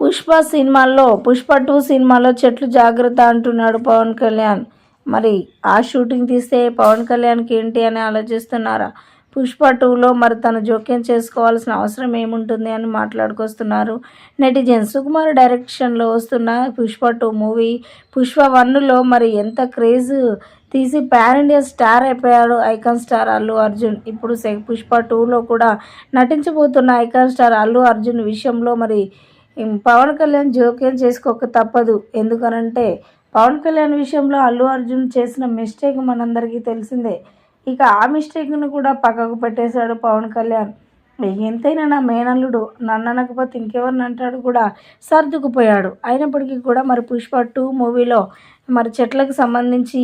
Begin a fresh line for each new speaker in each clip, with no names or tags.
పుష్ప సినిమాల్లో పుష్ప టూ సినిమాలో చెట్లు జాగ్రత్త అంటున్నాడు పవన్ కళ్యాణ్. మరి ఆ షూటింగ్ తీస్తే పవన్ కళ్యాణ్కి ఏంటి అని ఆలోచిస్తున్నారా? పుష్ప టూలో మరి తను జోక్యం చేసుకోవాల్సిన అవసరం ఏముంటుంది అని మాట్లాడుకొస్తున్నారు నెటిజన్ సుకుమార్ డైరెక్షన్లో వస్తున్న పుష్ప టూ మూవీ పుష్ప వన్లో మరి ఎంత క్రేజ్ తీసి పాన్ ఇండియా స్టార్ అయిపోయాడు ఐకాన్ స్టార్ అల్లు అర్జున్. ఇప్పుడు పుష్ప టూలో కూడా నటించబోతున్న ఐకాన్ స్టార్ అల్లు అర్జున్ విషయంలో మరి పవన్ కళ్యాణ్ జోక్యం చేసుకోక తప్పదు. ఎందుకనంటే పవన్ కళ్యాణ్ విషయంలో అల్లు అర్జున్ చేసిన మిస్టేక్ మనందరికీ తెలిసిందే. ఇక ఆ మిస్టేక్ను కూడా పక్కకు పెట్టేశాడు పవన్ కళ్యాణ్. ఎంతైనా నా మేనల్లుడు నన్ను అనకపోతే ఇంకెవరిని అంటాడు కూడా సర్దుకుపోయాడు. అయినప్పటికీ కూడా మరి పుష్ప టూ మూవీలో మరి చెట్లకు సంబంధించి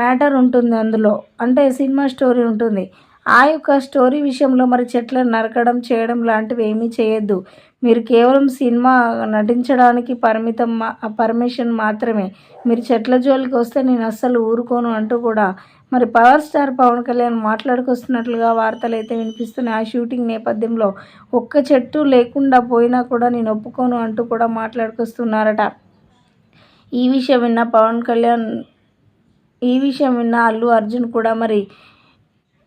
మ్యాటర్ ఉంటుంది అందులో. అంటే సినిమా స్టోరీ ఉంటుంది. ఆ యొక్క స్టోరీ విషయంలో మరి చెట్లను నరకడం చేయడం లాంటివి ఏమీ చేయొద్దు. మీరు కేవలం సినిమా నటించడానికి పరిమితం మా పర్మిషన్ మాత్రమే. మీరు చెట్ల జోలికి వస్తే నేను అస్సలు ఊరుకోను అంటూ కూడా. మరి పవర్ స్టార్ పవన్ కళ్యాణ్ మాట్లాడుకొస్తున్నట్లుగా వార్తలు అయితే వినిపిస్తున్నాయి. ఆ షూటింగ్ నేపథ్యంలో ఒక్క చెట్టు లేకుండా పోయినా కూడా నేను ఒప్పుకోను అంటూ కూడా మాట్లాడుకొస్తున్నారట. ఈ విషయం విన్న పవన్ కళ్యాణ్ ఈ విషయం విన్న అల్లు అర్జున్ కూడా మరి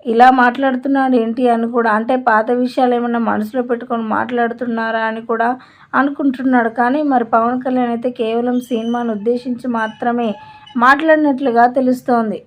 ఇలా మాట్లాడుతున్నాడు ఏంటి అని కూడా అంటే పాత విషయాలు ఏమన్నా మనసులో పెట్టుకొని మాట్లాడుతున్నారా అని కూడా అనుకుంటున్నాడు. కానీ మరి పవన్ కళ్యాణ్ అయితే కేవలం సినిమాను ఉద్దేశించి మాత్రమే మాట్లాడినట్లుగా తెలుస్తోంది.